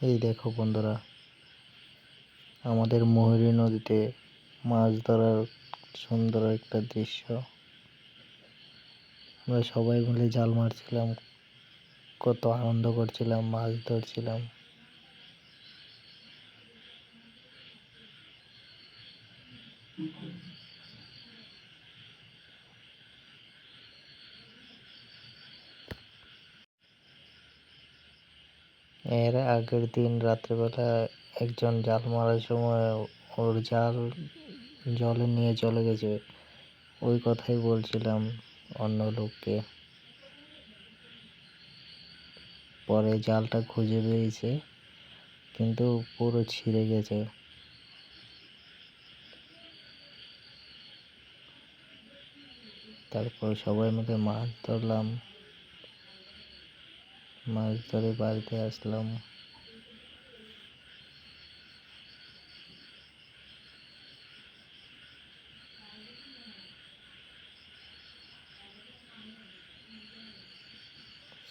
এই দেখো বন্ধুরা, আমাদের ময়ূরী নদীতে মাছ ধরার সুন্দর একটা দৃশ্য। আমরা সবাই মিলে জাল মারছিলাম, কত আনন্দ করছিলাম, মাছ ধরছিলাম। এর আগের দিন রাত্রেবেলা একজন জাল মারার সময় ওর জাল জলে নিয়ে চলে গেছে। ওই কথাই বলছিলাম অন্য লোককে। পরে জালটা খুঁজে পেয়েছে, কিন্তু পুরো ছিঁড়ে গেছে। তারপর সবাই মিলে মাছ ধরলাম। মাছ ধরে বাড়িতে আসলাম।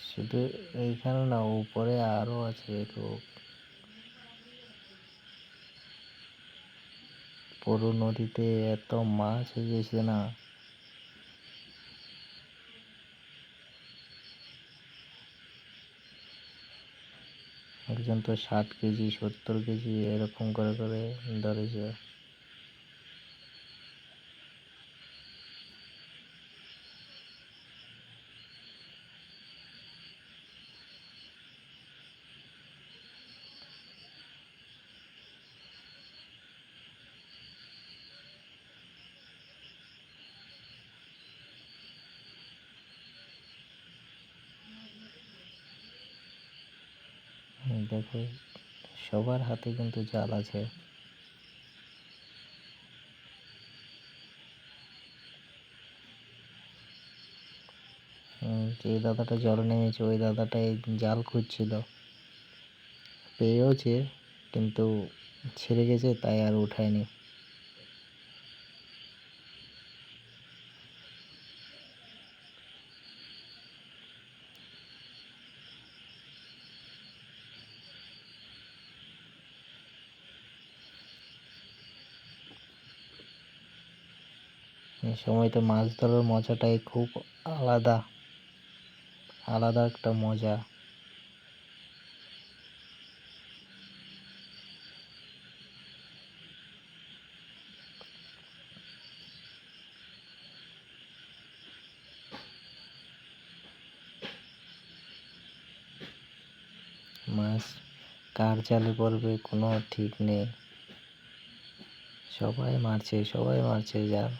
শুধু এইখানে না, উপরে আরও আছে লোক। পুরো নদীতে এত মাছ হয়ে গেছে না। একজন তো ষাট কেজি সত্তর কেজি এরকম করে করে ধরেছে। দেখো, সবার হাতে কিন্তু জাল আছে। যে দাদাটা জল নেমেছে ওই দাদাটাই জাল খুঁজছিল। পেয়েওছে, কিন্তু ছেড়ে গেছে, তাই আর উঠায়নি। এই সময়তে মাছ ধরার মজাটাই খুব আলাদা আলাদা একটা মজা। মাছ কার জালে পড়বে কোনো ঠিক নেই। সবাই মারছে সবাই মারছে জাল।